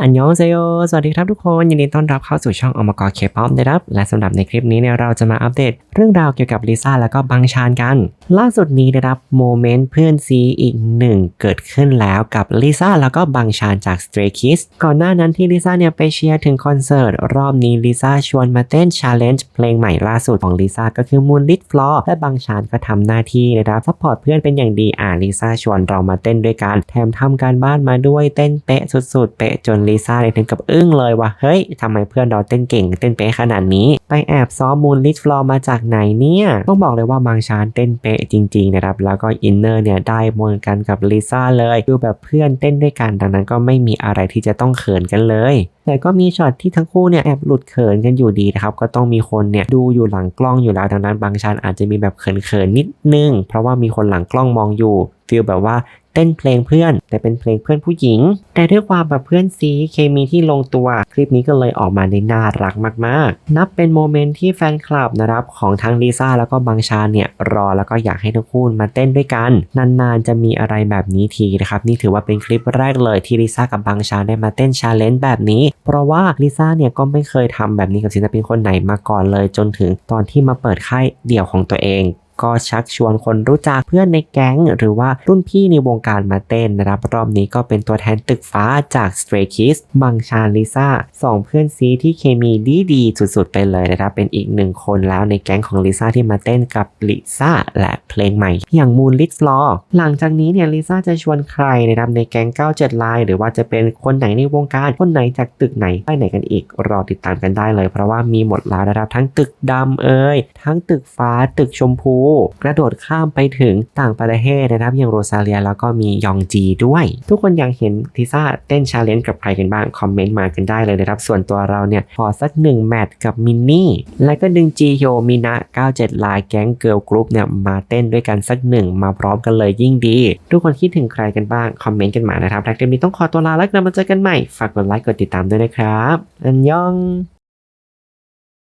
อันยองเซโยสวัสดีครับทุกคน ยินดีต้อนรับเข้าสู่ช่องอมกรเคป๊อปนะครับ และสำหรับในคลิปนี้เนี่ยเราจะมาอัปเดต เรื่องราวเกี่ยวกับลิซ่าแล้วก็บังชานกัน ล่าสุดนี้นะครับโมเมนต์เพื่อนซีอีกหนึ่งเกิดขึ้นแล้วกับลิซ่าแล้วก็บังชานจาก Stray Kids ก่อนหน้านั้นที่ลิซ่าเนี่ยไปเชียร์ถึงคอนเสิร์ต รอบนี้ลิซ่าชวนมาเต้น Challenge เพลงใหม่ล่าสุดของลิซ่าก็คือ Moonlit Floor และบังชานก็ทำหน้าที่นะครับซัพพอร์ตเพื่อนเป็นอย่างดีอ่าลิซ่าชวนเรามาเต้นด้วยกัน แถมทำการบ้านมาด้วยเต้นเป๊ะสุดๆ เป๊ะจนลิซ่าเนี่ยถึงกับอึ้งเลยว่าเฮ้ยทำไมเพื่อนเราเต้นเก่ง เต้นเป๊ะขนาดนี้ ไปแอบซ้อม Moonlit Floor มาจากไหนเนี่ยต้องบอกเลยว่าบางชานเต้นเป๊ะจริงๆนะครับแล้วก็อินเนอร์เนี่ยได้มนกันกับลิซ่าเลยดูแบบเพื่อนเต้นด้วยกันดังนั้นก็ไม่มีอะไรที่จะต้องเขินกันเลยแต่ก็มีช็อตที่ทั้งคู่เนี่ยแอบหลุดเขินกันอยู่ดีนะครับก็ต้องมีคนเนี่ยดูอยู่หลังกล้องอยู่แล้วดังนั้นบางชันอาจจะมีแบบเขินๆนิดนึง เพราะว่ามีคนหลังกล้องมองอยู่ ฟีลแบบว่าเต้นเพลงเพื่อน แต่เป็นเพลงเพื่อนผู้หญิง แต่ด้วยความแบบเพื่อนซีเคมีที่ลงตัว คลิปนี้ก็เลยออกมาได้น่ารักมากๆ นับเป็นโมเมนต์ที่แฟนคลับนะครับของทั้งลิซ่าแล้วก็บางชาเนี่ย รอแล้วก็อยากให้ทั้งคู่มาเต้นด้วยกัน นานๆจะมีอะไรแบบนี้ทีนะครับ นี่ถือว่าเป็นคลิปแรกเลยที่ลิซ่ากับบางชาได้มาเต้นชาเลนจ์แบบนี้ เพราะว่าลิซ่าเนี่ยก็ไม่เคยทำแบบนี้กับศิลปินคนไหนมาก่อนเลย จนถึงตอนที่มาเปิดค่ายเดี่ยวของตัวเอง ก็ชักชวนคนรู้จักเพื่อนในแก๊ง หรือว่ารุ่นพี่ในวงการมาเต้นนะครับรอบนี้ก็เป็นตัวแทนตึกฟ้าจาก Stray Kids บังชาลิซ่าสองเพื่อนซีที่เคมีดีดีสุดๆ ไปเลยนะครับ เป็นอีกหนึ่งคนแล้วในแก๊งของลิซ่าที่มาเต้นกับลิซ่าและเพลงใหม่ อย่าง Moonlit Floor หลังจากนี้เนี่ยลิซ่าจะชวนใครนะครับในแก๊ง 97 ลาย หรือว่าจะเป็นคนไหนในวงการ คนไหนจากตึกไหนไปไหนกันอีกรอติดตามกันได้เลย เพราะว่ามีหมดแล้วนะครับทั้งตึกดำเอ่ยทั้งตึกฟ้าตึกชมพูกระโดดข้ามไปถึงต่างประเทศนะครับอย่างโรซาเลียแล้วก็มียองจีด้วย ทุกคนอยากเห็นทิซ่าเต้นชาเลนจ์กับใครกันบ้าง คอมเมนต์มากันได้เลยนะครับ ส่วนตัวเราเนี่ยขอสักหนึ่งแมตช์กับมินนี่ แล้วก็ดึงจีโยมินะ 97 ลายแก๊งเกิร์ลกรุ๊ปเนี่ยมาเต้นด้วยกันสักหนึ่งมาพร้อมกันเลยยิ่งดี ทุกคนคิดถึงใครกันบ้าง คอมเมนต์กันมานะครับแล้วคลิปนี้ต้องขอตัวลาแล้วกลับมาเจอกันใหม่ ฝากกดไลค์กดติดตามด้วยนะครับอันยอง